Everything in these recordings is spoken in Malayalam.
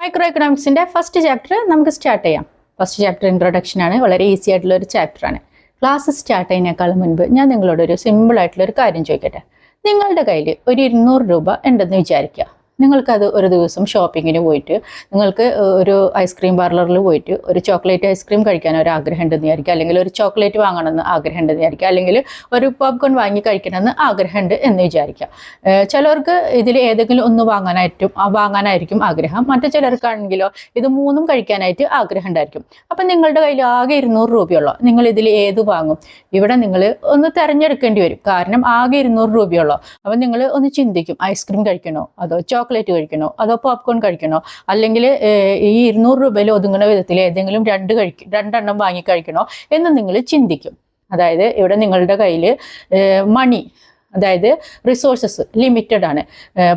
മൈക്രോ എക്കണോമിക്സിന്റെ ഫസ്റ്റ് ചാപ്റ്റർ നമുക്ക് സ്റ്റാർട്ട് ചെയ്യാം. ഫസ്റ്റ് ചാപ്റ്റർ ഇൻട്രൊഡക്ഷൻ ആണ്. വളരെ ഈസി ആയിട്ടുള്ള ഒരു ചാപ്റ്ററാണ് ക്ലാസ് സ്റ്റാർട്ട് ചെയ്യുന്നതിനേക്കാൾ മുൻപ് ഞാൻ നിങ്ങളോട് ഒരു സിമ്പിൾ ആയിട്ടുള്ള ഒരു കാര്യം ചോദിക്കട്ടെ? നിങ്ങളുടെ കയ്യിൽ ഒരു ഇരുന്നൂറ് രൂപ ഉണ്ടെന്ന് വിചാരിക്കുക. നിങ്ങൾക്കത് ഒരു ദിവസം ഷോപ്പിങ്ങിന് പോയിട്ട് നിങ്ങൾക്ക് ഒരു ഐസ്ക്രീം പാർലറിൽ പോയിട്ട് ഒരു ചോക്ലേറ്റ് ഐസ്ക്രീം കഴിക്കാൻ ഒരു ആഗ്രഹം ഉണ്ടെന്ന് വിചാരിക്കുക. അല്ലെങ്കിൽ ഒരു ചോക്ലേറ്റ് വാങ്ങണമെന്ന് ആഗ്രഹം ഉണ്ടെന്ന് വിചാരിക്കുക. അല്ലെങ്കിൽ ഒരു പോപ്കോൺ വാങ്ങി കഴിക്കണമെന്ന് ആഗ്രഹമുണ്ട് എന്ന് വിചാരിക്കുക. ചിലർക്ക് ഇതിൽ ഏതെങ്കിലും ഒന്ന് വാങ്ങാനായിട്ടും വാങ്ങാനായിരിക്കും ആഗ്രഹം. മറ്റു ചിലർക്കാണെങ്കിലോ ഇത് മൂന്നും കഴിക്കാനായിട്ട് ആഗ്രഹം ഉണ്ടായിരിക്കും അപ്പം നിങ്ങളുടെ കയ്യിൽ ആകെ ഇരുന്നൂറ് രൂപയുള്ളൂ. നിങ്ങൾ ഇതിൽ ഏത് വാങ്ങും? ഇവിടെ നിങ്ങൾ ഒന്ന് തിരഞ്ഞെടുക്കേണ്ടി വരും. കാരണം ആകെ ഇരുന്നൂറ് രൂപയുള്ളൂ. അപ്പം നിങ്ങൾ ഒന്ന് ചിന്തിക്കും ഐസ്ക്രീം കഴിക്കണോ? അതോ ചോക്ലേറ്റ് കഴിക്കണോ? അതോ പോപ്കോൺ കഴിക്കണോ? അല്ലെങ്കിൽ ഈ ഇരുന്നൂറ് രൂപയിൽ ഒതുങ്ങുന്ന വിധത്തിൽ ഏതെങ്കിലും രണ്ട് കഴിക്കും രണ്ടെണ്ണം വാങ്ങി കഴിക്കണോ എന്ന് നിങ്ങൾ ചിന്തിക്കും. അതായത് ഇവിടെ നിങ്ങളുടെ കയ്യിൽ മണി അതായത് റിസോഴ്സസ് ലിമിറ്റഡ് ആണ്.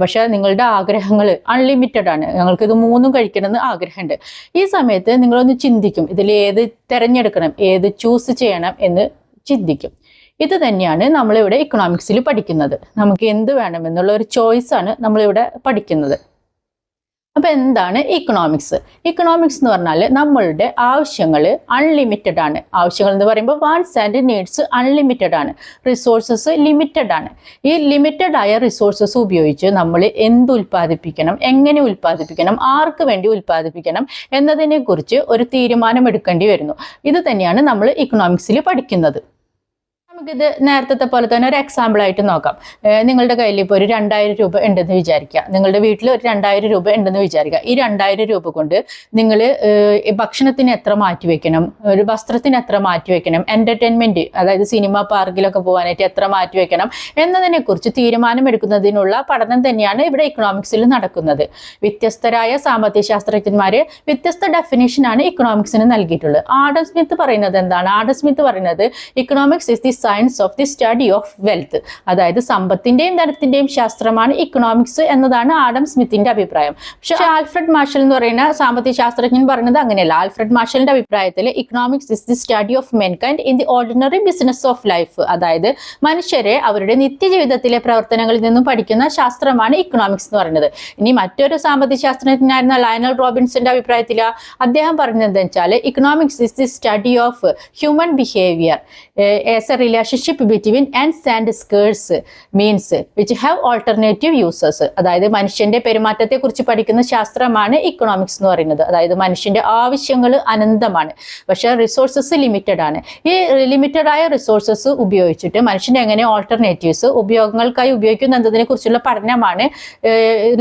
പക്ഷേ നിങ്ങളുടെ ആഗ്രഹങ്ങൾ അൺലിമിറ്റഡ് ആണ്. ഞങ്ങൾക്ക് ഇത് മൂന്നും കഴിക്കണമെന്ന് ആഗ്രഹമുണ്ട്. ഈ സമയത്ത് നിങ്ങളൊന്ന് ചിന്തിക്കും ഇതിൽ ഏത് തിരഞ്ഞെടുക്കണം ഏത് ചൂസ് ചെയ്യണം എന്ന് ചിന്തിക്കും. ഇത് തന്നെയാണ് നമ്മളിവിടെ ഇക്കണോമിക്സിൽ പഠിക്കുന്നത്. നമുക്ക് എന്ത് വേണമെന്നുള്ള ഒരു ചോയ്സാണ് നമ്മളിവിടെ പഠിക്കുന്നത്. അപ്പോൾ എന്താണ് ഇക്കണോമിക്സ് ഇക്കണോമിക്സ് എന്ന് പറഞ്ഞാൽ നമ്മളുടെ ആവശ്യങ്ങൾ അൺലിമിറ്റഡ് ആണ്. ആവശ്യങ്ങൾ എന്ന് പറയുമ്പോൾ വാൺസ് ആൻഡ് നീഡ്സ് അൺലിമിറ്റഡ് ആണ്. റിസോഴ്സസ് ലിമിറ്റഡ് ആണ്. ഈ ലിമിറ്റഡ് ആയ റിസോഴ്സസ് ഉപയോഗിച്ച് നമ്മൾ എന്ത് ഉൽപ്പാദിപ്പിക്കണം എങ്ങനെ ഉൽപ്പാദിപ്പിക്കണം ആർക്ക് വേണ്ടി ഉൽപ്പാദിപ്പിക്കണം എന്നതിനെക്കുറിച്ച് ഒരു തീരുമാനം എടുക്കേണ്ടി വരുന്നു. ഇത് തന്നെയാണ് നമ്മൾ ഇക്കണോമിക്സിൽ പഠിക്കുന്നത്. നമുക്കിത് നേരത്തെ പോലെ തന്നെ ഒരു എക്സാമ്പിൾ ആയിട്ട് നോക്കാം. നിങ്ങളുടെ കയ്യിൽ ഇപ്പോൾ ഒരു രണ്ടായിരം രൂപ ഉണ്ടെന്ന് വിചാരിക്കുക. നിങ്ങളുടെ വീട്ടിൽ ഒരു രണ്ടായിരം രൂപ ഉണ്ടെന്ന് വിചാരിക്കുക. ഈ രണ്ടായിരം രൂപ കൊണ്ട് നിങ്ങൾ ഭക്ഷണത്തിന് എത്ര മാറ്റി വെക്കണം? ഒരു വസ്ത്രത്തിന് എത്ര മാറ്റി വെക്കണം? എന്റർടൈൻമെന്റ് അതായത് സിനിമ പാർക്കിലൊക്കെ പോകാനായിട്ട് എത്ര മാറ്റി വെക്കണം? എന്നതിനെക്കുറിച്ച് തീരുമാനമെടുക്കുന്നതിനുള്ള പഠനം തന്നെയാണ് ഇവിടെ ഇക്കണോമിക്സിൽ നടക്കുന്നത്. വ്യത്യസ്തരായ സാമ്പത്തിക ശാസ്ത്രജ്ഞന്മാർ വ്യത്യസ്ത ഡെഫിനേഷനാണ് ഇക്കണോമിക്സിന് നൽകിയിട്ടുള്ളത്. ആഡം സ്മിത്ത് പറയുന്നത് എന്താണ്? ആഡം സ്മിത്ത് പറയുന്നത് economics is the science of the study of wealth അതായത് സമ്പത്തിന്റെയും ധനത്തിന്റെയും ശാസ്ത്രമാണ് ഇക്കണോമിക്സ് എന്നതാണ് ആഡം സ്മിത്തിന്റെ അഭിപ്രായം. പക്ഷെ ആൽഫ്രഡ് മാർഷൽ എന്ന് പറയുന്ന സാമ്പത്തിക ശാസ്ത്രജ്ഞൻ പറയുന്നത് അങ്ങനെയല്ല. ആൽഫ്രഡ് മാർഷലിന്റെ അഭിപ്രായത്തിൽ economics is the study of mankind in the ordinary business of life അതായത് മനുഷ്യരെ അവരുടെ നിത്യജീവിതത്തിലെ പ്രവർത്തനങ്ങളിൽ നിന്നും പഠിക്കുന്ന ശാസ്ത്രമാണ് ഇക്കണോമിക്സ് എന്ന് പറയുന്നത്. ഇനി മറ്റൊരു സാമ്പത്തിക ശാസ്ത്രജ്ഞനായിരുന്ന ലയനൽ റോബിൻസിന്റെ അഭിപ്രായത്തിൽ അദ്ദേഹം പറഞ്ഞത് എന്താ വെച്ചാൽ economics is the study of human behaviour as a relationship between ends and scarce means which have alternative users അതായത് മനുഷ്യന്റെ പെരുമാറ്റത്തെ കുറിച്ച് പഠിക്കുന്ന ശാസ്ത്രമാണ് ഇക്കണോമിക്സ് എന്ന് പറയുന്നത്. അതായത് മനുഷ്യന്റെ ആവശ്യങ്ങൾ അനന്തമാണ്. പക്ഷെ റിസോഴ്സസ് ലിമിറ്റഡ് ആണ്. ഈ ലിമിറ്റഡ് ആയ റിസോഴ്സസ് ഉപയോഗിച്ചിട്ട് മനുഷ്യന്റെ എങ്ങനെ ഓൾട്ടർനേറ്റീവ്സ് ഉപയോഗങ്ങൾക്കായി ഉപയോഗിക്കുന്നു എന്നതിനെ കുറിച്ചുള്ള പഠനമാണ്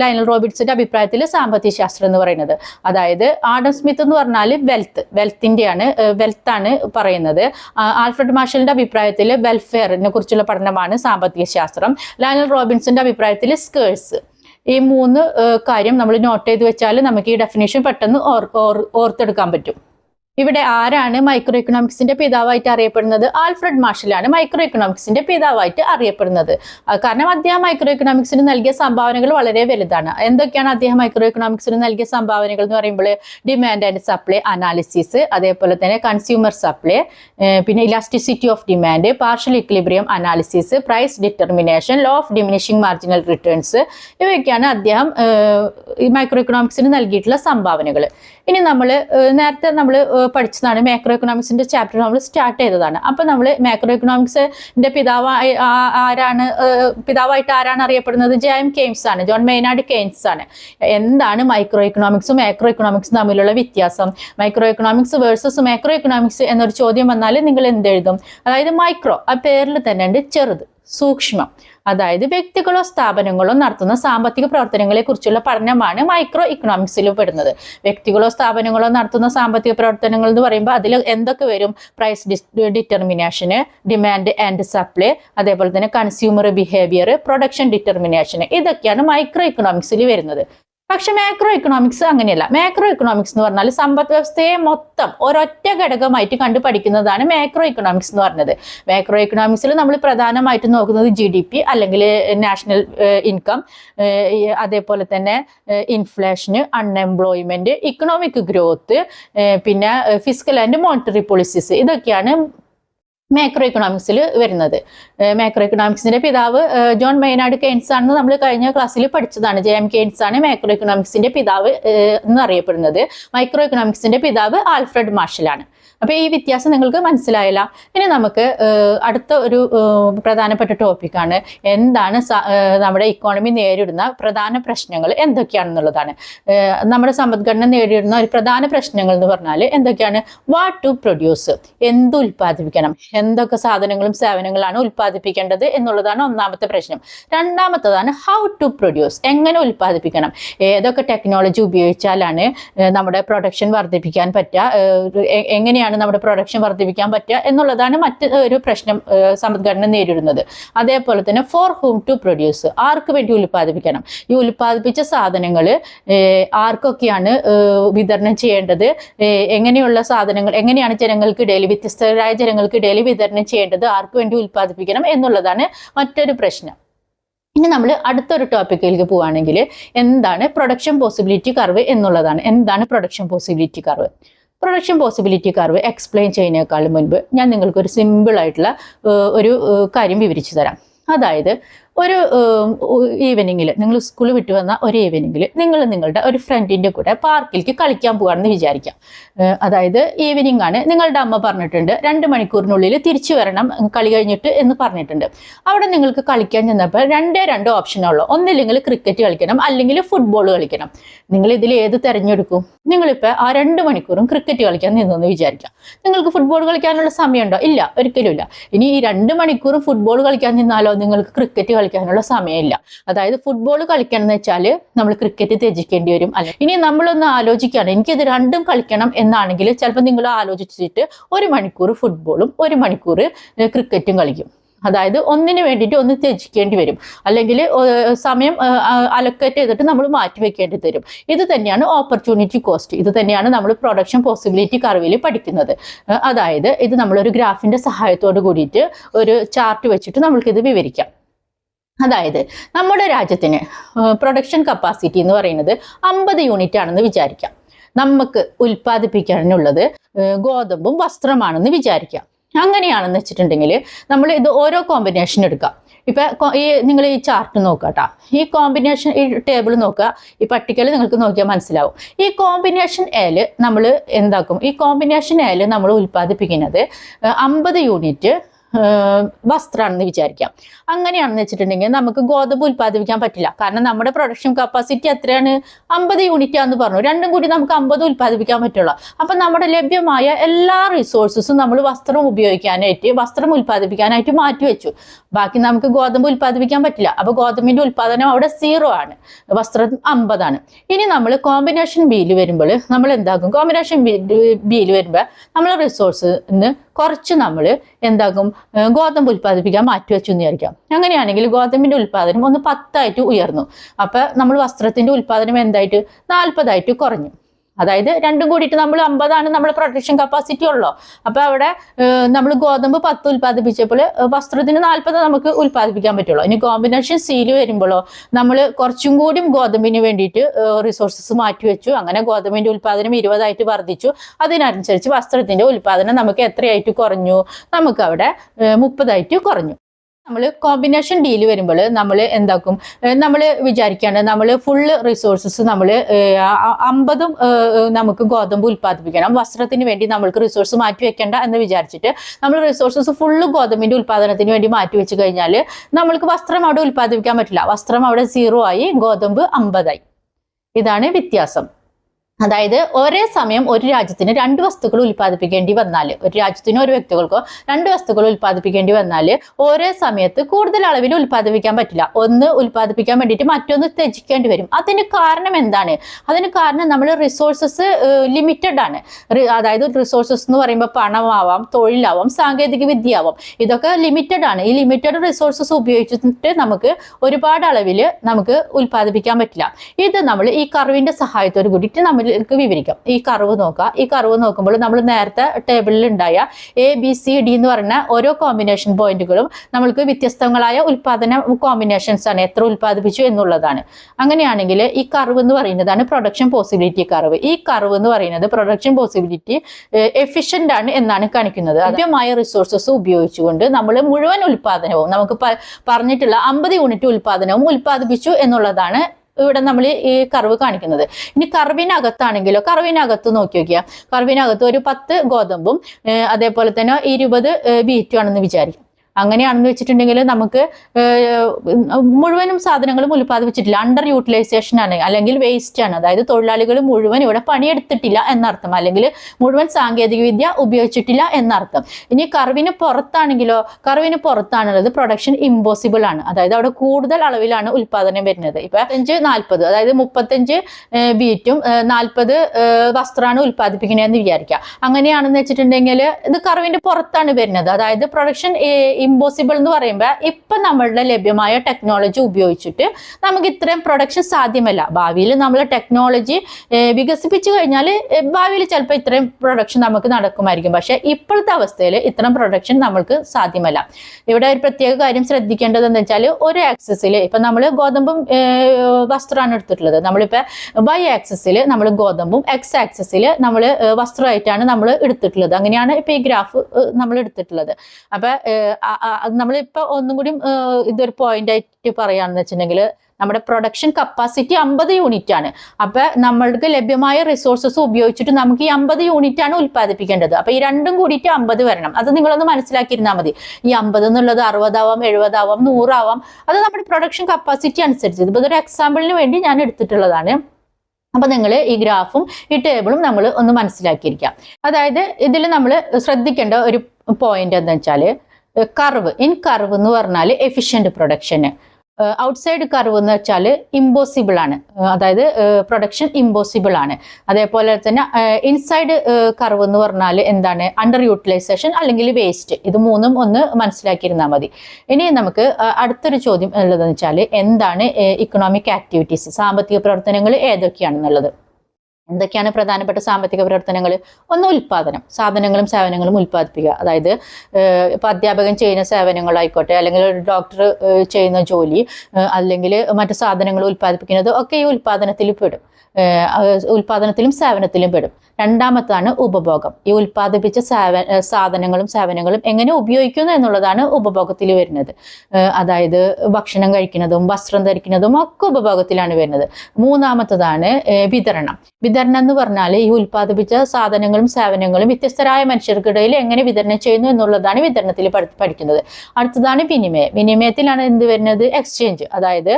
ലൈനൽ റോബിൻസിന്റെ അഭിപ്രായത്തിൽ സാമ്പത്തിക ശാസ്ത്രം എന്ന് പറയുന്നത്. അതായത് ആഡം സ്മിത്ത് എന്ന് പറഞ്ഞാൽ വെൽത്ത് വെൽത്തിന്റെയാണ് വെൽത്താണ് പറയുന്നത്. ആൽഫ്രഡ് മാർഷലിന്റെ അഭിപ്രായത്തിൽ വെൽഫെയറിനെ കുറിച്ചുള്ള പഠനമാണ് സാമ്പത്തിക ശാസ്ത്രം. ലാനൽ റോബിൻസിന്റെ അഭിപ്രായത്തിൽ സ്കേഴ്സ് ഈ മൂന്ന് കാര്യം നമ്മൾ നോട്ട് ചെയ്ത് വെച്ചാൽ നമുക്ക് ഈ ഡെഫിനേഷൻ പെട്ടെന്ന് ഓർ ഓർ- ഓർത്തെടുക്കാൻ പറ്റും. ഇവിടെ ആരാണ് മൈക്രോ ഇക്കണോമിക്സിന്റെ പിതാവായിട്ട് അറിയപ്പെടുന്നത്? ആൽഫ്രഡ് മാർഷലാണ് മൈക്രോ ഇക്കണോമിക്സിന്റെ പിതാവായിട്ട് അറിയപ്പെടുന്നത്. കാരണം അദ്ദേഹം മൈക്രോ ഇക്കണോമിക്സിന് നൽകിയ സംഭാവനകൾ വളരെ വലുതാണ്. എന്തൊക്കെയാണ് അദ്ദേഹം മൈക്രോ ഇക്കണോമിക്സിന് നൽകിയ സംഭാവനകൾ എന്ന് പറയുമ്പോൾ ഡിമാൻഡ് ആൻഡ് സപ്ലൈ അനാലിസിസ് അതേപോലെ തന്നെ കൺസ്യൂമർ സപ്ലൈ പിന്നെ elasticity of demand partial equilibrium analysis price determination law of diminishing marginal returns ഇവയൊക്കെയാണ് അദ്ദേഹം മൈക്രോ ഇക്കണോമിക്സിന് നൽകിയിട്ടുള്ള സംഭാവനകൾ. ഇനി നമ്മൾ നേരത്തെ നമ്മൾ പഠിച്ചതാണ് മാക്രോ എക്കണോമിക്സിന്റെ ചാപ്റ്റർ നമ്മൾ സ്റ്റാർട്ട് ചെയ്തതാണ്. അപ്പോൾ നമ്മൾ മാക്രോ എക്കണോമിക്സിന്റെ പിതാവായി ആരാണ് പിതാവായിട്ട് ആരാണ് അറിയപ്പെടുന്നത്? ജെ എം കെയ്ൻസ് ആണ്. ജോൺ മെയ്നാർഡ് കെയ്ൻസ് ആണ്. എന്താണ് മൈക്രോ എക്കണോമിക്സും മാക്രോ എക്കണോമിക്സും തമ്മിലുള്ള വ്യത്യാസം? Micro economics versus macro economics എന്നൊരു ചോദ്യം വന്നാൽ നിങ്ങൾ എന്തെഴുതും? അതായത് മൈക്രോ ആ പേരിൽ തന്നെ ഉണ്ട് ചെറുത്. സൂക്ഷ്മം. അതായത് വ്യക്തികളോ സ്ഥാപനങ്ങളോ നടത്തുന്ന സാമ്പത്തിക പ്രവർത്തനങ്ങളെ കുറിച്ചുള്ള പഠനമാണ് മൈക്രോ ഇക്കണോമിക്സിൽ പെടുന്നത്. വ്യക്തികളോ സ്ഥാപനങ്ങളോ നടത്തുന്ന സാമ്പത്തിക പ്രവർത്തനങ്ങൾ എന്ന് പറയുമ്പോൾ അതിൽ എന്തൊക്കെ വരും? Price determination demand and supply അതേപോലെ തന്നെ കൺസ്യൂമർ ബിഹേവിയർ പ്രൊഡക്ഷൻ ഡിറ്റർമിനേഷൻ ഇതൊക്കെയാണ് മൈക്രോ ഇക്കണോമിക്സിൽ വരുന്നത്. പക്ഷെ മാക്രോ ഇക്കണോമിക്സ് അങ്ങനെയല്ല. മാക്രോ ഇക്കണോമിക്സ് എന്ന് പറഞ്ഞാൽ സമ്പദ് വ്യവസ്ഥയെ മൊത്തം ഒരൊറ്റ ഘടകമായിട്ട് കണ്ടു പഠിക്കുന്നതാണ് മാക്രോ ഇക്കണോമിക്സ് എന്ന് പറഞ്ഞത്. മാക്രോ ഇക്കണോമിക്സിൽ നമ്മൾ പ്രധാനമായിട്ട് നോക്കുന്നത് ജി ഡി പി അല്ലെങ്കിൽ നാഷണൽ ഇൻകം അതേപോലെ തന്നെ ഇൻഫ്ലേഷന് അൺഎംപ്ലോയ്മെന്റ് ഇക്കണോമിക് ഗ്രോത്ത് പിന്നെ ഫിസിക്കൽ ആൻഡ് മോണിറ്ററി പോളിസീസ് ഇതൊക്കെയാണ് മാക്രോ ഇക്കണോമിക്സിൽ വരുന്നത്. മാക്രോ ഇക്കണോമിക്സിന്റെ പിതാവ് ജോൺ മൈനാട് കെയ്ൻസ് ആണെന്ന് നമ്മൾ കഴിഞ്ഞ ക്ലാസ്സിൽ പഠിച്ചതാണ്. ജെ എം കെയ്ൻസ് ആണ് മാക്രോ ഇക്കണോമിക്സിന്റെ പിതാവ് എന്നറിയപ്പെടുന്നത്. മൈക്രോ ഇക്കണോമിക്സിന്റെ പിതാവ് ആൽഫ്രഡ് മാർഷലാണ്. അപ്പോൾ ഈ വ്യത്യാസം നിങ്ങൾക്ക് മനസ്സിലായില്ല. ഇനി നമുക്ക് അടുത്ത ഒരു പ്രധാനപ്പെട്ട ടോപ്പിക്കാണ് എന്താണ് നമ്മുടെ ഇക്കോണമി നേരിടുന്ന പ്രധാന പ്രശ്നങ്ങൾ എന്തൊക്കെയാണെന്നുള്ളതാണ്. നമ്മുടെ സമ്പദ്ഘടന നേരിടുന്ന ഒരു പ്രധാന പ്രശ്നങ്ങൾ എന്ന് പറഞ്ഞാൽ എന്തൊക്കെയാണ്? വാട്ട് ടു പ്രൊഡ്യൂസ് എന്ത് ഉൽപ്പാദിപ്പിക്കണം? എന്തൊക്കെ സാധനങ്ങളും സേവനങ്ങളാണ് ഉൽപ്പാദിപ്പിക്കേണ്ടത് എന്നുള്ളതാണ് ഒന്നാമത്തെ പ്രശ്നം. രണ്ടാമത്തതാണ് ഹൗ ടു പ്രൊഡ്യൂസ് എങ്ങനെ ഉൽപ്പാദിപ്പിക്കണം? ഏതൊക്കെ ടെക്നോളജി ഉപയോഗിച്ചാലാണ് നമ്മുടെ പ്രൊഡക്ഷൻ വർദ്ധിപ്പിക്കാൻ പറ്റുക? ഏഹ് എ- എങ്ങനെയാണ് നമ്മുടെ പ്രൊഡക്ഷൻ വർദ്ധിപ്പിക്കാൻ പറ്റുക എന്നുള്ളതാണ് മറ്റ് ഒരു പ്രശ്നം സമ്പദ്ഘടന നേരിടുന്നത്. അതേപോലെ തന്നെ ഫോർ ഹൂം ടു പ്രൊഡ്യൂസ് ആർക്ക് വേണ്ടി ഉൽപ്പാദിപ്പിക്കണം? ഈ ഉൽപ്പാദിപ്പിച്ച സാധനങ്ങൾ ആർക്കൊക്കെയാണ് വിതരണം ചെയ്യേണ്ടത്? എങ്ങനെയുള്ള സാധനങ്ങൾ എങ്ങനെയാണ് ജനങ്ങൾക്കിടയിൽ വ്യത്യസ്തരായ ജനങ്ങൾക്കിടയിൽ വിതരണം ചെയ്യേണ്ടത്? ആർക്ക് വേണ്ടി ഉൽപ്പാദിപ്പിക്കണം എന്നുള്ളതാണ് മറ്റൊരു പ്രശ്നം. ഇനി നമ്മൾ അടുത്തൊരു ടോപ്പിക്കിലേക്ക് പോവുകയാണെങ്കിൽ എന്താണ് പ്രൊഡക്ഷൻ പോസിബിലിറ്റി കർവ് എന്നുള്ളതാണ്. എന്താണ് production possibility curve production possibility curve explain ചെയ്യുന്നതിനേക്കാളും മുൻപ് ഞാൻ നിങ്ങൾക്കൊരു സിമ്പിളായിട്ടുള്ള ഒരു കാര്യം വിവരിച്ചു തരാം. അതായത് ഒരു ഈവനിങ്ങിൽ നിങ്ങൾ സ്കൂൾ വിട്ടു വന്ന ഒരു ഈവനിങ്ങിൽ നിങ്ങൾ നിങ്ങളുടെ ഒരു ഫ്രണ്ടിന്റെ കൂടെ പാർക്കിലേക്ക് കളിക്കാൻ പോകാമെന്ന് വിചാരിക്കാം. അതായത് ഈവനിങ് ആണ്. നിങ്ങളുടെ അമ്മ പറഞ്ഞിട്ടുണ്ട് രണ്ട് മണിക്കൂറിനുള്ളിൽ തിരിച്ചു വരണം കളി കഴിഞ്ഞിട്ട് എന്ന് പറഞ്ഞിട്ടുണ്ട്. അവിടെ നിങ്ങൾക്ക് കളിക്കാൻ ചെന്നപ്പോൾ രണ്ടേ രണ്ട് ഓപ്ഷനുള്ളൂ ഒന്നില്ലെങ്കിൽ ക്രിക്കറ്റ് കളിക്കണം അല്ലെങ്കിൽ ഫുട്ബോൾ കളിക്കണം. നിങ്ങൾ ഇതിൽ ഏത് തിരഞ്ഞെടുക്കും? നിങ്ങളിപ്പോൾ ആ രണ്ട് മണിക്കൂറും ക്രിക്കറ്റ് കളിക്കാൻ നിന്നെന്ന് വിചാരിക്കാം. നിങ്ങൾക്ക് ഫുട്ബോൾ കളിക്കാനുള്ള സമയമുണ്ടോ? ഇല്ല ഒരിക്കലും ഇല്ല. ഇനി ഈ രണ്ട് മണിക്കൂറും ഫുട്ബോൾ കളിക്കാൻ നിന്നാലോ നിങ്ങൾക്ക് ക്രിക്കറ്റ് കളിക്കാനുള്ള സമയമില്ല. അതായത് ഫുട്ബോൾ കളിക്കണം എന്ന് വെച്ചാൽ നമ്മൾ ക്രിക്കറ്റ് ത്യജിക്കേണ്ടി വരും. അല്ലെ ഇനി നമ്മളൊന്ന് ആലോചിക്കുകയാണ്. എനിക്കിത് രണ്ടും കളിക്കണം എന്നാണെങ്കിൽ ചിലപ്പോൾ നിങ്ങൾ ആലോചിച്ചിട്ട് ഒരു മണിക്കൂർ ഫുട്ബോളും ഒരു മണിക്കൂർ ക്രിക്കറ്റും കളിക്കും. അതായത് ഒന്നിന് വേണ്ടിയിട്ട് ഒന്ന് ത്യജിക്കേണ്ടി വരും. അല്ലെങ്കിൽ സമയം അലക്കേറ്റ് ചെയ്തിട്ട് നമ്മൾ മാറ്റി വെക്കേണ്ടി തരും. ഇത് തന്നെയാണ് ഓപ്പർച്യൂണിറ്റി കോസ്റ്റ് ഇത് തന്നെയാണ് നമ്മൾ പ്രൊഡക്ഷൻ പോസിബിലിറ്റി കറിവിൽ പഠിക്കുന്നത്. അതായത് ഇത് നമ്മളൊരു ഗ്രാഫിന്റെ സഹായത്തോട് കൂടിയിട്ട് ഒരു ചാർട്ട് വെച്ചിട്ട് നമ്മൾക്കിത് വിവരിക്കാം. അതായത് നമ്മുടെ രാജ്യത്തിന് പ്രൊഡക്ഷൻ കപ്പാസിറ്റി എന്ന് പറയുന്നത് അമ്പത് യൂണിറ്റ് ആണെന്ന് വിചാരിക്കാം. നമുക്ക് ഉൽപ്പാദിപ്പിക്കാനുള്ളത് ഗോതമ്പും വസ്ത്രമാണെന്ന് വിചാരിക്കാം അങ്ങനെയാണെന്ന് വെച്ചിട്ടുണ്ടെങ്കിൽ നമ്മൾ ഇത് ഓരോ കോമ്പിനേഷൻ എടുക്കാം ഇപ്പം ഈ നിങ്ങൾ ഈ ചാർട്ട് നോക്കുക ഈ കോമ്പിനേഷൻ ഈ ടേബിൾ നോക്കുക ഈ പട്ടികയിൽ നിങ്ങൾക്ക് നോക്കിയാൽ മനസ്സിലാവും. ഈ കോമ്പിനേഷൻ എയിൽ നമ്മൾ എന്താക്കും? ഈ കോമ്പിനേഷൻ എയിൽ നമ്മൾ ഉൽപ്പാദിപ്പിക്കുന്നത് അമ്പത് യൂണിറ്റ് വസ്ത്രമാണെന്ന് വിചാരിക്കാം. അങ്ങനെയാണെന്ന് വെച്ചിട്ടുണ്ടെങ്കിൽ നമുക്ക് ഗോതമ്പ് ഉൽപ്പാദിപ്പിക്കാൻ പറ്റില്ല. കാരണം നമ്മുടെ പ്രൊഡക്ഷൻ കപ്പാസിറ്റി എത്രയാണ്? അമ്പത് യൂണിറ്റ് ആണെന്ന് പറഞ്ഞു. രണ്ടും കൂടി നമുക്ക് അമ്പത് ഉൽപ്പാദിപ്പിക്കാൻ പറ്റുള്ളൂ. അപ്പം നമ്മുടെ ലഭ്യമായ എല്ലാ റിസോഴ്സസും നമ്മൾ വസ്ത്രം ഉപയോഗിക്കാനായിട്ട് വസ്ത്രം ഉൽപ്പാദിപ്പിക്കാനായിട്ട് മാറ്റി വെച്ചു. ബാക്കി നമുക്ക് ഗോതമ്പ് ഉൽപ്പാദിപ്പിക്കാൻ പറ്റില്ല. അപ്പോൾ ഗോതമ്പിന്റെ ഉൽപ്പാദനം അവിടെ സീറോ ആണ്. വസ്ത്രം അമ്പതാണ്. ഇനി നമ്മൾ കോമ്പിനേഷൻ ബിയിൽ വരുമ്പോൾ നമ്മൾ എന്താക്കും? കോമ്പിനേഷൻ ബിയിൽ വരുമ്പോൾ നമ്മൾ റിസോഴ്സിന് കുറച്ച് നമ്മൾ എന്താക്കും? ഗോതമ്പ് ഉൽപ്പാദിപ്പിക്കാൻ മാറ്റിവെച്ചു എന്ന് വിചാരിക്കാം അങ്ങനെയാണെങ്കിൽ ഗോതമ്പിന്റെ ഉൽപ്പാദനം ഒന്ന് പത്തായിട്ട് ഉയർന്നു. അപ്പോൾ നമ്മൾ വസ്ത്രത്തിന്റെ ഉൽപ്പാദനം എന്തായിട്ട്? നാൽപ്പതായിട്ട് കുറഞ്ഞു. അതായത് രണ്ടും കൂടിയിട്ട് നമ്മൾ അമ്പതാണ് നമ്മുടെ പ്രൊഡക്ഷൻ കപ്പാസിറ്റി ഉള്ളോ. അപ്പൊ അവിടെ നമ്മൾ ഗോതമ്പ് പത്ത് ഉൽപ്പാദിപ്പിച്ചപ്പോൾ വസ്ത്രത്തിന് നാൽപ്പത് നമുക്ക് ഉൽപ്പാദിപ്പിക്കാൻ പറ്റുള്ളൂ. ഇനി കോമ്പിനേഷൻ സീൽ വരുമ്പോഴോ നമ്മൾ കുറച്ചും കൂടിയും ഗോതമ്പിന് വേണ്ടിയിട്ട് റിസോഴ്സസ് മാറ്റിവെച്ചു അങ്ങനെ ഗോതമ്പിന്റെ ഉൽപ്പാദനം ഇരുപതായിട്ട് വർദ്ധിച്ചു. അതിനനുസരിച്ച് വസ്ത്രത്തിന്റെ ഉൽപ്പാദനം നമുക്ക് എത്രയായിട്ട് കുറഞ്ഞു? നമുക്ക് അവിടെ മുപ്പതായിട്ട് കുറഞ്ഞു. നമ്മൾ കോമ്പിനേഷൻ ഡീൽ വരുമ്പോൾ നമ്മൾ എന്താക്കും? നമ്മൾ വിചാരിക്കാണ് നമ്മൾ ഫുള്ള് റിസോഴ്സസ് നമ്മൾ അമ്പതും നമുക്ക് ഗോതമ്പ് ഉൽപ്പാദിപ്പിക്കണം. വസ്ത്രത്തിന് വേണ്ടി നമ്മൾക്ക് റിസോഴ്സ് മാറ്റി വെക്കേണ്ട എന്ന് വിചാരിച്ചിട്ട് നമ്മൾ റിസോഴ്സസ് ഫുള്ള് ഗോതമ്പിന്റെ ഉൽപ്പാദനത്തിന് വേണ്ടി മാറ്റി വെച്ച് കഴിഞ്ഞാൽ നമ്മൾക്ക് വസ്ത്രം അവിടെ ഉൽപ്പാദിപ്പിക്കാൻ പറ്റില്ല. വസ്ത്രം അവിടെ സീറോ ആയി ഗോതമ്പ് അമ്പതായി. ഇതാണ് വ്യത്യാസം. അതായത് ഒരേ സമയം ഒരു രാജ്യത്തിന് രണ്ട് വസ്തുക്കൾ ഉൽപ്പാദിപ്പിക്കേണ്ടി വന്നാൽ ഒരു രാജ്യത്തിനോ ഒരു വ്യക്തികൾക്കോ രണ്ട് വസ്തുക്കൾ ഉൽപ്പാദിപ്പിക്കേണ്ടി വന്നാൽ ഒരേ സമയത്ത് കൂടുതൽ അളവിൽ ഉൽപ്പാദിപ്പിക്കാൻ പറ്റില്ല. ഒന്ന് ഉൽപ്പാദിപ്പിക്കാൻ വേണ്ടിയിട്ട് മറ്റൊന്ന് ത്യജിക്കേണ്ടി വരും. അതിന് കാരണം എന്താണ്? അതിന് കാരണം നമ്മൾ റിസോഴ്സസ് ലിമിറ്റഡ് ആണ്. അതായത് റിസോഴ്സസ് എന്ന് പറയുമ്പോൾ പണമാവാം തൊഴിലാവാം സാങ്കേതിക വിദ്യ ആവാം ഇതൊക്കെ ലിമിറ്റഡ് ആണ്. ഈ ലിമിറ്റഡ് റിസോഴ്സസ് ഉപയോഗിച്ചിട്ട് നമുക്ക് ഒരുപാട് അളവിൽ നമുക്ക് ഉൽപ്പാദിപ്പിക്കാൻ പറ്റില്ല. ഇത് നമ്മൾ ഈ കറിവിന്റെ സഹായത്തോട് കൂടിയിട്ട് നമ്മൾ തമ്മിലേക്ക് വിവരിക്കാം. ഈ കർവ് നോക്കുക. ഈ കർവ് നോക്കുമ്പോൾ നമ്മൾ നേരത്തെ ടേബിളിൽ ഉണ്ടായ എ ബി സി ഡി എന്ന് പറഞ്ഞ ഓരോ കോമ്പിനേഷൻ പോയിന്റുകളും നമ്മൾക്ക് വ്യത്യസ്തങ്ങളായ ഉൽപാദന കോമ്പിനേഷൻസ് ആണ് എത്ര ഉൽപ്പാദിപ്പിച്ചു എന്നുള്ളതാണ്. അങ്ങനെയാണെങ്കിൽ ഈ കർവ് എന്ന് പറയുന്നതാണ് പ്രൊഡക്ഷൻ പോസിബിലിറ്റി കർവ് ഈ കർവ് എന്ന് പറയുന്നത് പ്രൊഡക്ഷൻ പോസിബിലിറ്റി എഫിഷ്യന്റ് ആണ് എന്നാണ് കാണിക്കുന്നത്. ലഭ്യമായ റിസോഴ്സസ് ഉപയോഗിച്ചുകൊണ്ട് നമ്മൾ മുഴുവൻ ഉൽപാദനവും നമുക്ക് പറഞ്ഞിട്ടുള്ള അമ്പത് യൂണിറ്റ് ഉൽപാദനവും ഉൽപ്പാദിപ്പിച്ചു എന്നുള്ളതാണ് ഇവിടെ നമ്മൾ ഈ കർവ് കാണിക്കുന്നത്. ഇനി കർവിനകത്താണെങ്കിലോ കർവിനകത്ത് നോക്കി നോക്കിയാൽ കർവിനകത്ത് ഒരു പത്ത് ഗോതമ്പും അതേപോലെ തന്നെ ഇരുപത് ബീറ്റും ആണെന്ന് വിചാരിക്കും. അങ്ങനെയാണെന്ന് വെച്ചിട്ടുണ്ടെങ്കിൽ നമുക്ക് മുഴുവനും സാധനങ്ങളും ഉൽപ്പാദിപ്പിച്ചിട്ടില്ല. അണ്ടർ യൂട്ടിലൈസേഷൻ ആണ് അല്ലെങ്കിൽ വേസ്റ്റ് ആണ്. അതായത് തൊഴിലാളികൾ മുഴുവൻ ഇവിടെ പണിയെടുത്തിട്ടില്ല എന്നർത്ഥം. അല്ലെങ്കിൽ മുഴുവൻ സാങ്കേതിക വിദ്യ ഉപയോഗിച്ചിട്ടില്ല എന്നർത്ഥം. ഇനി കർവിന് പുറത്താണെങ്കിലോ കർവിന് പുറത്താണുള്ളത് പ്രൊഡക്ഷൻ ഇമ്പോസിബിൾ ആണ്. അതായത് അവിടെ കൂടുതൽ അളവിലാണ് ഉൽപ്പാദനം വരുന്നത്. ഇപ്പൊ അഞ്ച് നാൽപ്പത് അതായത് മുപ്പത്തഞ്ച് ബീറ്റും നാൽപ്പത് വസ്ത്രമാണ് ഉൽപ്പാദിപ്പിക്കുന്നതെന്ന് വിചാരിക്കുക അങ്ങനെയാണെന്ന് വെച്ചിട്ടുണ്ടെങ്കിൽ ഇത് കർവിന്റെ പുറത്താണ് വരുന്നത്. അതായത് പ്രൊഡക്ഷൻ ഇമ്പോസിബിൾ എന്ന് പറയുമ്പോൾ ഇപ്പം നമ്മളുടെ ലഭ്യമായ ടെക്നോളജി ഉപയോഗിച്ചിട്ട് നമുക്ക് ഇത്രയും പ്രൊഡക്ഷൻ സാധ്യമല്ല. ഭാവിയിൽ നമ്മൾ ടെക്നോളജി വികസിപ്പിച്ചു കഴിഞ്ഞാൽ ഭാവിയിൽ ചിലപ്പോൾ ഇത്രയും പ്രൊഡക്ഷൻ നമുക്ക് നടക്കുമായിരിക്കും. പക്ഷേ ഇപ്പോഴത്തെ അവസ്ഥയിൽ ഇത്തരം പ്രൊഡക്ഷൻ നമ്മൾക്ക് സാധ്യമല്ല. ഇവിടെ ഒരു പ്രത്യേക കാര്യം ശ്രദ്ധിക്കേണ്ടത് എന്ന് വെച്ചാൽ ഒരു ആക്സസിൽ ഇപ്പം നമ്മൾ ഗോതമ്പും വസ്ത്രമാണ് എടുത്തിട്ടുള്ളത്. നമ്മളിപ്പോൾ വൈ ആക്സസിൽ നമ്മൾ ഗോതമ്പും എക്സ് ആക്സസിൽ നമ്മൾ വസ്ത്രമായിട്ടാണ് നമ്മൾ എടുത്തിട്ടുള്ളത്. അങ്ങനെയാണ് ഇപ്പോൾ ഈ ഗ്രാഫ് നമ്മൾ എടുത്തിട്ടുള്ളത്. അപ്പോൾ നമ്മളിപ്പോ ഒന്നും കൂടി ഇതൊരു പോയിന്റ് ആയിട്ട് പറയാന്ന് വെച്ചിട്ടുണ്ടെങ്കിൽ നമ്മുടെ പ്രൊഡക്ഷൻ കപ്പാസിറ്റി അമ്പത് യൂണിറ്റ് ആണ്. അപ്പൊ നമ്മൾക്ക് ലഭ്യമായ റിസോഴ്സസ് ഉപയോഗിച്ചിട്ട് നമുക്ക് ഈ അമ്പത് യൂണിറ്റ് ആണ് ഉൽപ്പാദിപ്പിക്കേണ്ടത്. അപ്പൊ ഈ രണ്ടും കൂടിയിട്ട് അമ്പത് വരണം. അത് നിങ്ങളൊന്ന് മനസ്സിലാക്കിയിരുന്നാൽ മതി. ഈ അമ്പത് എന്നുള്ളത് അറുപതാവാം എഴുപതാവാം നൂറാവാം അത് നമ്മുടെ പ്രൊഡക്ഷൻ കപ്പാസിറ്റി അനുസരിച്ച്. ഇതിപ്പോ ഇതൊരു എക്സാമ്പിളിന് വേണ്ടി ഞാൻ എടുത്തിട്ടുള്ളതാണ്. അപ്പൊ നിങ്ങൾ ഈ ഗ്രാഫും ഈ ടേബിളും നമ്മൾ ഒന്ന് മനസ്സിലാക്കിയിരിക്കാം. അതായത് ഇതിൽ നമ്മൾ ശ്രദ്ധിക്കേണ്ട ഒരു പോയിന്റ് എന്താ വെച്ചാൽ കർവ് ഇൻ കർവ് എന്ന് പറഞ്ഞാൽ എഫിഷ്യന്റ് പ്രൊഡക്ഷന് ഔട്ട്സൈഡ് കർവ് എന്ന് വെച്ചാൽ ഇമ്പോസിബിൾ ആണ്. അതായത് പ്രൊഡക്ഷൻ ഇമ്പോസിബിൾ ആണ്. അതേപോലെ തന്നെ ഇൻസൈഡ് കർവ് എന്ന് പറഞ്ഞാൽ എന്താണ്? അണ്ടർ യൂട്ടിലൈസേഷൻ അല്ലെങ്കിൽ വേസ്റ്റ് ഇത് മൂന്നും ഒന്ന് മനസ്സിലാക്കിയിരുന്നാൽ മതി. ഇനി നമുക്ക് അടുത്തൊരു ചോദ്യം ഉള്ളതെന്ന് വെച്ചാൽ എന്താണ് ഇക്കണോമിക് ആക്ടിവിറ്റീസ് സാമ്പത്തിക പ്രവർത്തനങ്ങൾ ഏതൊക്കെയാണെന്നുള്ളത്. എന്തൊക്കെയാണ് പ്രധാനപ്പെട്ട സാമ്പത്തിക പ്രവർത്തനങ്ങൾ? ഒന്ന് ഉൽപ്പാദനം സാധനങ്ങളും സേവനങ്ങളും ഉൽപ്പാദിപ്പിക്കുക. അതായത് ഇപ്പം അധ്യാപകൻ ചെയ്യുന്ന സേവനങ്ങളായിക്കോട്ടെ അല്ലെങ്കിൽ ഒരു ഡോക്ടർ ചെയ്യുന്ന ജോലി അല്ലെങ്കിൽ മറ്റു സാധനങ്ങൾ ഉൽപ്പാദിപ്പിക്കുന്നത് ഒക്കെ ഈ ഉൽപ്പാദനത്തിൽ പെടും. ഉൽപ്പാദനത്തിലും സേവനത്തിലും പെടും. രണ്ടാമത്താണ് ഉപഭോഗം. ഈ ഉൽപ്പാദിപ്പിച്ച സേവ സാധനങ്ങളും സേവനങ്ങളും എങ്ങനെ ഉപയോഗിക്കുന്നു എന്നുള്ളതാണ് ഉപഭോഗത്തിൽ വരുന്നത്. അതായത് ഭക്ഷണം കഴിക്കുന്നതും വസ്ത്രം ധരിക്കുന്നതും ഒക്കെ ഉപഭോഗത്തിലാണ് വരുന്നത്. മൂന്നാമത്തതാണ് വിതരണം. വിതരണം വിതരണം എന്ന് പറഞ്ഞാൽ ഈ ഉൽപ്പാദിപ്പിച്ച സാധനങ്ങളും സേവനങ്ങളും വ്യത്യസ്തരായ മനുഷ്യർക്കിടയിൽ എങ്ങനെ വിതരണം ചെയ്യുന്നു എന്നുള്ളതാണ് വിതരണത്തിൽ പഠിക്കുന്നത്. അടുത്തതാണ് വിനിമയം. വിനിമയത്തിലാണ് എന്ത് വരുന്നത്? എക്സ്ചേഞ്ച് അതായത്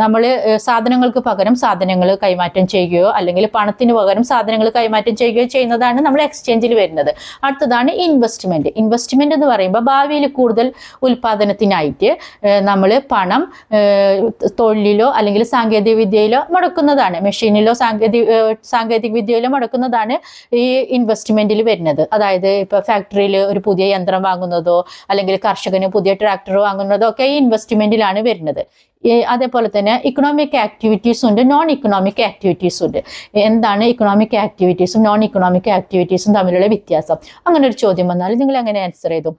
നമ്മൾ സാധനങ്ങൾക്ക് പകരം സാധനങ്ങൾ കൈമാറ്റം ചെയ്യുകയോ അല്ലെങ്കിൽ പണത്തിന് പകരം സാധനങ്ങൾ കൈമാറ്റം ചെയ്യുകയോ ചെയ്യുന്നതാണ് നമ്മൾ എക്സ്ചേഞ്ചിൽ വരുന്നത്. അടുത്തതാണ് ഇൻവെസ്റ്റ്മെന്റ് ഇൻവെസ്റ്റ്മെന്റ് എന്ന് പറയുമ്പോൾ ഭാവിയിൽ കൂടുതൽ ഉൽപാദനത്തിനായിട്ട് നമ്മൾ പണം തൊഴിലിലോ അല്ലെങ്കിൽ സാങ്കേതിക വിദ്യയിലോ മുടക്കുന്നതാണ്. മെഷീനിലോ സാങ്കേതിക സാങ്കേതിക വിദ്യയിലും മുടക്കുന്നതാണ് ഈ ഇൻവെസ്റ്റ്മെന്റിൽ വരുന്നത്. അതായത് ഇപ്പൊ ഫാക്ടറിയിൽ ഒരു പുതിയ യന്ത്രം വാങ്ങുന്നതോ അല്ലെങ്കിൽ കർഷകന് പുതിയ ട്രാക്ടർ വാങ്ങുന്നതോ ഒക്കെ ഈ ഇൻവെസ്റ്റ്മെന്റിലാണ് വരുന്നത്. അതേപോലെ തന്നെ ഇക്കണോമിക് ആക്ടിവിറ്റീസ് ഉണ്ട് നോൺ ഇക്കണോമിക് ആക്ടിവിറ്റീസ് ഉണ്ട്. എന്താണ് ഇക്കണോമിക് ആക്ടിവിറ്റീസും നോൺ ഇക്കണോമിക് ആക്ടിവിറ്റീസും തമ്മിലുള്ള വ്യത്യാസം? അങ്ങനെ ഒരു ചോദ്യം വന്നാൽ നിങ്ങൾ എങ്ങനെ ആൻസർ ചെയ്തു?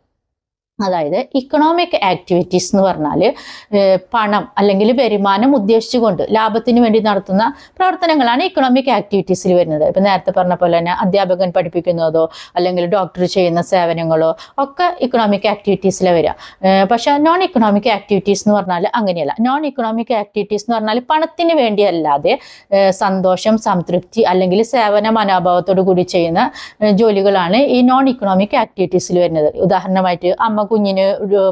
അതായത് ഇക്കണോമിക് ആക്ടിവിറ്റീസ് എന്ന് പറഞ്ഞാൽ പണം അല്ലെങ്കിൽ വരുമാനം ഉദ്ദേശിച്ചുകൊണ്ട് ലാഭത്തിന് വേണ്ടി നടത്തുന്ന പ്രവർത്തനങ്ങളാണ് ഇക്കണോമിക് ആക്ടിവിറ്റീസിൽ വരുന്നത്. ഇപ്പം നേരത്തെ പറഞ്ഞ പോലെ തന്നെ അധ്യാപകൻ പഠിപ്പിക്കുന്നതോ അല്ലെങ്കിൽ ഡോക്ടർ ചെയ്യുന്ന സേവനങ്ങളോ ഒക്കെ ഇക്കണോമിക് ആക്ടിവിറ്റീസിലെ വരിക പക്ഷെ നോൺ ഇക്കണോമിക് ആക്ടിവിറ്റീസ് എന്ന് പറഞ്ഞാൽ അങ്ങനെയല്ല. നോൺ ഇക്കണോമിക് ആക്ടിവിറ്റീസ് എന്ന് പറഞ്ഞാൽ പണത്തിന് വേണ്ടിയല്ലാതെ സന്തോഷം സംതൃപ്തി അല്ലെങ്കിൽ സേവന മനോഭാവത്തോടു കൂടി ചെയ്യുന്ന ജോലികളാണ് ഈ നോൺ ഇക്കണോമിക് ആക്ടിവിറ്റീസിൽ വരുന്നത്. ഉദാഹരണമായിട്ട് അമ്മ കുഞ്ഞിന്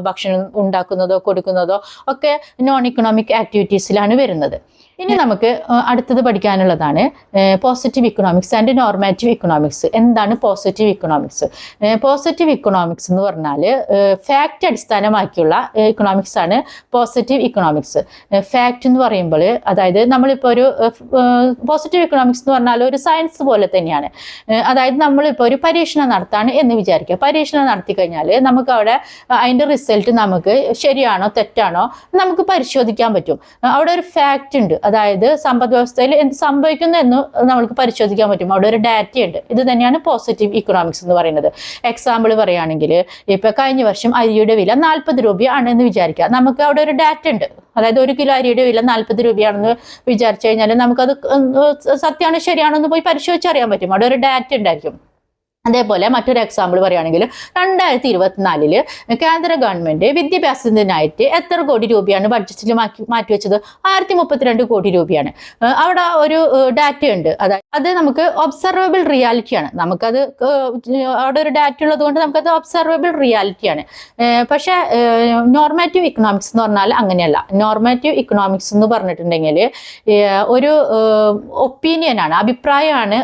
ഭക്ഷണം ഉണ്ടാക്കുന്നതോ കൊടുക്കുന്നതോ ഒക്കെ നോൺ ഇക്കണോമിക് ആക്ടിവിറ്റീസിലാണ് വരുന്നത്. ഇനി നമുക്ക് അടുത്തത് പഠിക്കാനുള്ളതാണ് positive economics and normative economics എന്താണ് പോസിറ്റീവ് ഇക്കണോമിക്സ് പോസിറ്റീവ് ഇക്കണോമിക്സ് എന്ന് പറഞ്ഞാൽ ഫാക്റ്റ് അടിസ്ഥാനമാക്കിയുള്ള ഇക്കണോമിക്സ് ആണ് പോസിറ്റീവ് ഇക്കണോമിക്സ് ഫാക്റ്റ് എന്ന് പറയുമ്പോൾ അതായത് നമ്മളിപ്പോൾ ഒരു പോസിറ്റീവ് ഇക്കണോമിക്സ് എന്ന് പറഞ്ഞാൽ ഒരു സയൻസ് പോലെ തന്നെയാണ്. അതായത് നമ്മളിപ്പോൾ ഒരു പരീക്ഷണം നടത്താണ് എന്ന് വിചാരിക്കുക. പരീക്ഷണം നടത്തി കഴിഞ്ഞാൽ നമുക്ക് അവിടെ അതിന്റെ റിസൾട്ട് നമുക്ക് ശരിയാണോ തെറ്റാണോ നമുക്ക് പരിശോധിക്കാൻ പറ്റും. അവിടെ ഒരു ഫാക്റ്റ് ഉണ്ട്. അതായത് സമ്പദ് വ്യവസ്ഥയിൽ എന്ത് സംഭവിക്കുന്നു എന്ന് നമുക്ക് പരിശോധിക്കാൻ പറ്റും. അവിടെ ഒരു ഡാറ്റയുണ്ട്. ഇത് തന്നെയാണ് പോസിറ്റീവ് ഇക്കണോമിക്സ് എന്ന് പറയുന്നത്. എക്സാമ്പിൾ പറയുകയാണെങ്കിൽ ഇപ്പൊ കഴിഞ്ഞ വർഷം അരിയുടെ വില നാൽപ്പത് രൂപയാണ് എന്ന് വിചാരിക്കുക. നമുക്ക് അവിടെ ഒരു ഡാറ്റ ഉണ്ട്. അതായത് ഒരു കിലോ അരിയുടെ വില നാൽപ്പത് രൂപയാണെന്ന് വിചാരിച്ചു കഴിഞ്ഞാൽ നമുക്കത് സത്യമാണോ ശരിയാണോ എന്ന് പോയി പരിശോധിച്ചറിയാൻ പറ്റും. അവിടെ ഒരു ഡാറ്റ ഉണ്ടായിരിക്കും. അതേപോലെ മറ്റൊരു എക്സാമ്പിൾ പറയുകയാണെങ്കിൽ രണ്ടായിരത്തി ഇരുപത്തിനാലിൽ കേന്ദ്ര ഗവൺമെന്റ് വിദ്യാഭ്യാസത്തിനായിട്ട് എത്ര കോടി രൂപയാണ് ബഡ്ജറ്റിൽ മാറ്റി മാറ്റിവെച്ചത് ആയിരത്തി മുപ്പത്തിരണ്ട് കോടി രൂപയാണ്. അവിടെ ഒരു ഡാറ്റ ഉണ്ട്. അതായത് അത് നമുക്ക് ഒബ്സർവബിൾ റിയാലിറ്റിയാണ് നമുക്കത് അവിടെ ഒരു ഡാറ്റ ഉള്ളത് കൊണ്ട് നമുക്കത് ഒബ്സർവബിൾ റിയാലിറ്റിയാണ് പക്ഷേ നോർമാറ്റീവ് ഇക്കണോമിക്സ് എന്ന് പറഞ്ഞാൽ അങ്ങനെയല്ല. നോർമാറ്റീവ് ഇക്കണോമിക്സ് എന്ന് പറഞ്ഞിട്ടുണ്ടെങ്കിൽ ഒരു ഒപ്പീനിയൻ ആണ് അഭിപ്രായമാണ്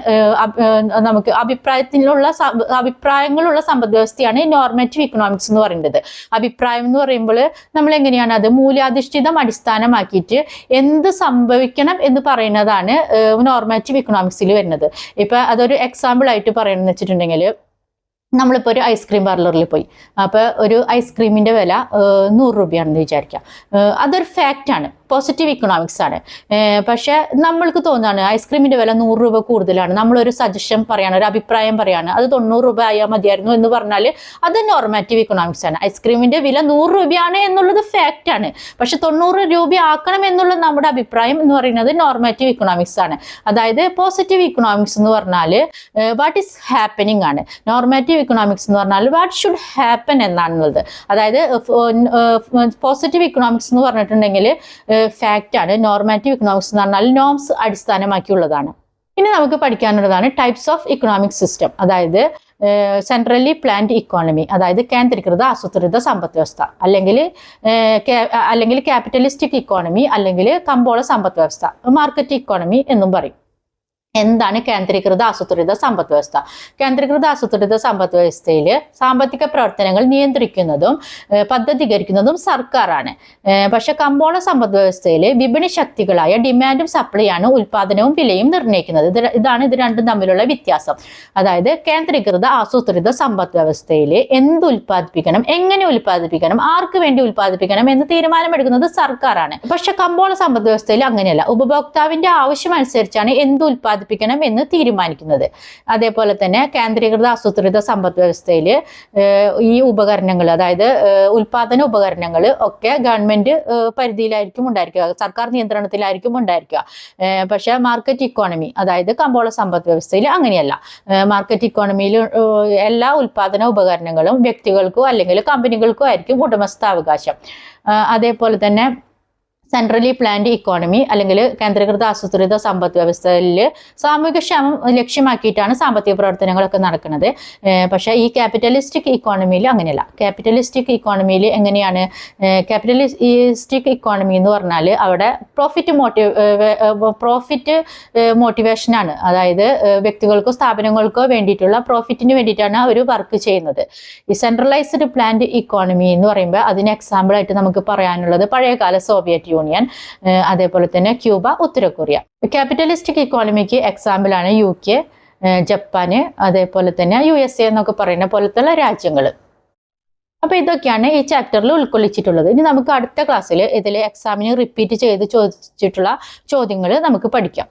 നമുക്ക് അഭിപ്രായത്തിലുള്ള സ- അഭിപ്രായങ്ങളുള്ള സമ്പദ് വ്യവസ്ഥയാണ് നോർമേറ്റീവ് ഇക്കണോമിക്സ് എന്ന് പറയുന്നത്. അഭിപ്രായം എന്ന് പറയുമ്പോൾ നമ്മൾ എങ്ങനെയാണ് അത് മൂല്യാധിഷ്ഠിതം അടിസ്ഥാനമാക്കിയിട്ട് എന്ത് സംഭവിക്കണം എന്ന് പറയുന്നതാണ് നോർമേറ്റീവ് ഇക്കണോമിക്സിൽ വരുന്നത്. ഇപ്പൊ അതൊരു എക്സാമ്പിൾ ആയിട്ട് പറയണമെന്ന് വെച്ചിട്ടുണ്ടെങ്കിൽ നമ്മളിപ്പോൾ ഒരു ഐസ്ക്രീം പാർലറിൽ പോയി. അപ്പോൾ ഒരു ഐസ്ക്രീമിന്റെ വില നൂറ് രൂപയാണെന്ന് വിചാരിക്കുക. അതൊരു ഫാക്റ്റാണ് പോസിറ്റീവ് ഇക്കണോമിക്സ് ആണ്. പക്ഷേ നമ്മൾക്ക് തോന്നുകയാണ് ഐസ്ക്രീമിന്റെ വില നൂറ് രൂപ കൂടുതലാണ്. നമ്മളൊരു സജഷൻ പറയുകയാണ് ഒരു അഭിപ്രായം പറയുകയാണ് അത് തൊണ്ണൂറ് രൂപ ആയാൽ മതിയായിരുന്നു എന്ന് പറഞ്ഞാൽ അത് നോർമാറ്റീവ് ഇക്കണോമിക്സ് ആണ്. ഐസ്ക്രീമിന്റെ വില നൂറ് രൂപയാണ് എന്നുള്ളത് ഫാക്റ്റ് ആണ്. പക്ഷെ തൊണ്ണൂറ് രൂപ ആക്കണം എന്നുള്ള നമ്മുടെ അഭിപ്രായം എന്ന് പറയുന്നത് നോർമാറ്റീവ് ഇക്കണോമിക്സ് ആണ്. അതായത് പോസിറ്റീവ് ഇക്കണോമിക്സ് എന്ന് പറഞ്ഞാൽ വാട്ട് ഈസ് ഹാപ്പനിങ് ആണ്. നോർമാറ്റീവ് ഇക്കണോമിക്സ് എന്ന് പറഞ്ഞാൽ വാട്ട് ഷുഡ് ഹാപ്പൻ എന്നാണുള്ളത്. അതായത് പോസിറ്റീവ് ഇക്കണോമിക്സ് എന്ന് പറഞ്ഞിട്ടുണ്ടെങ്കിൽ ഫാക്റ്റാണ് നോർമാറ്റീവ് ഇക്കണോമിക്സ് എന്ന് പറഞ്ഞാൽ നോംസ് അടിസ്ഥാനമാക്കിയുള്ളതാണ്. ഇനി നമുക്ക് പഠിക്കാനുള്ളതാണ് ടൈപ്സ് ഓഫ് ഇക്കണോമിക് സിസ്റ്റം അതായത് സെൻട്രലി പ്ലാൻഡ് ഇക്കോണമി അതായത് കേന്ദ്രീകൃത ആസൂത്രിത സമ്പദ് വ്യവസ്ഥ അല്ലെങ്കിൽ അല്ലെങ്കിൽ ക്യാപിറ്റലിസ്റ്റിക് ഇക്കോണമി അല്ലെങ്കിൽ കമ്പോള സമ്പദ് വ്യവസ്ഥ മാർക്കറ്റ് ഇക്കോണമി എന്നും പറയും. എന്താണ് കേന്ദ്രീകൃത ആസൂത്രിത സമ്പദ് വ്യവസ്ഥ? കേന്ദ്രീകൃത ആസൂത്രിത സമ്പദ് വ്യവസ്ഥയിൽ സാമ്പത്തിക പ്രവർത്തനങ്ങൾ നിയന്ത്രിക്കുന്നതും പദ്ധതികരിക്കുന്നതും സർക്കാരാണ്. പക്ഷെ കമ്പോള സമ്പദ് വ്യവസ്ഥയിൽ വിപണി ശക്തികളായ ഡിമാൻഡും സപ്ലൈയാണ് ഉൽപാദനവും വിലയും നിർണയിക്കുന്നത്. ഇതാണ് ഇത് രണ്ടും തമ്മിലുള്ള വ്യത്യാസം. അതായത് കേന്ദ്രീകൃത ആസൂത്രിത സമ്പദ് വ്യവസ്ഥയിൽ എന്ത് ഉൽപ്പാദിപ്പിക്കണം എങ്ങനെ ഉൽപ്പാദിപ്പിക്കണം ആർക്ക് വേണ്ടി ഉൽപ്പാദിപ്പിക്കണം എന്ന് തീരുമാനമെടുക്കുന്നത് സർക്കാരാണ്. പക്ഷെ കമ്പോള സമ്പദ് വ്യവസ്ഥയിൽ അങ്ങനെയല്ല. ഉപഭോക്താവിന്റെ ആവശ്യമനുസരിച്ചാണ് എന്ത് എന്ത് ഉൽപ്പാദിപ്പിക്കണം എന്ന് തീരുമാനിക്കുന്നത്. അതേപോലെ തന്നെ കേന്ദ്രീകൃത ആസൂത്രിത സമ്പദ് വ്യവസ്ഥയിൽ ഈ ഉപകരണങ്ങൾ അതായത് ഉൽപാദന ഉപകരണങ്ങൾ ഒക്കെ ഗവൺമെന്റ് പരിധിയിലായിരിക്കും ഉണ്ടായിരിക്കുക. സർക്കാർ നിയന്ത്രണത്തിലായിരിക്കും ഉണ്ടായിരിക്കുക. പക്ഷേ മാർക്കറ്റ് ഇക്കോണമി അതായത് കമ്പോള സമ്പദ് വ്യവസ്ഥയിൽ അങ്ങനെയല്ല. മാർക്കറ്റ് ഇക്കോണമിയിൽ എല്ലാ ഉൽപാദന ഉപകരണങ്ങളും വ്യക്തികൾക്കോ അല്ലെങ്കിൽ കമ്പനികൾക്കോ ആയിരിക്കും ഉടമസ്ഥാവകാശം. അതേപോലെ തന്നെ സെൻട്രലി പ്ലാൻഡ് ഇക്കോണമി അല്ലെങ്കിൽ കേന്ദ്രീകൃത ആസൂത്രിത സമ്പദ് വ്യവസ്ഥയിൽ സാമൂഹിക ക്ഷേമം ലക്ഷ്യമാക്കിയിട്ടാണ് സാമ്പത്തിക പ്രവർത്തനങ്ങളൊക്കെ നടക്കുന്നത്. പക്ഷേ ഈ ക്യാപിറ്റലിസ്റ്റിക് ഇക്കോണമിയിൽ അങ്ങനെയല്ല. ക്യാപിറ്റലിസ്റ്റിക് ഇക്കോണമിയിൽ എങ്ങനെയാണ് ക്യാപിറ്റലിസ്റ്റിക് ഇക്കോണമി എന്ന് പറഞ്ഞാൽ അവിടെ പ്രോഫിറ്റ് മോട്ടിവ് പ്രോഫിറ്റ് മോട്ടിവേഷനാണ് അതായത് വ്യക്തികൾക്കോ സ്ഥാപനങ്ങൾക്കോ വേണ്ടിയിട്ടുള്ള പ്രോഫിറ്റിന് വേണ്ടിയിട്ടാണ് അവർ വർക്ക് ചെയ്യുന്നത്. ഈ സെൻട്രലൈസ്ഡ് പ്ലാൻഡ് ഇക്കോണമി എന്ന് പറയുമ്പോൾ അതിന് എക്സാമ്പിളായിട്ട് നമുക്ക് പറയാനുള്ളത് പഴയകാല സോവിയറ്റ് യൂണിയൻ അതേപോലെ തന്നെ ക്യൂബ ഉത്തര കൊറിയ ക്യാപിറ്റലിസ്റ്റിക് ഇക്കോണമിക്ക് എക്സാമ്പിൾ ആണ് യു കെ ജപ്പാന് അതേപോലെ തന്നെ യു എസ് എ എന്നൊക്കെ പറയുന്ന പോലത്തുള്ള രാജ്യങ്ങൾ അപ്പൊ ഇതൊക്കെയാണ് ഈ ചാപ്റ്ററിൽ ഉൾക്കൊള്ളിച്ചിട്ടുള്ളത്. ഇനി നമുക്ക് അടുത്ത ക്ലാസ്സിൽ ഇതിൽ എക്സാമിന് റിപ്പീറ്റ് ചെയ്ത് ചോദിച്ചിട്ടുള്ള ചോദ്യങ്ങൾ നമുക്ക് പഠിക്കാം.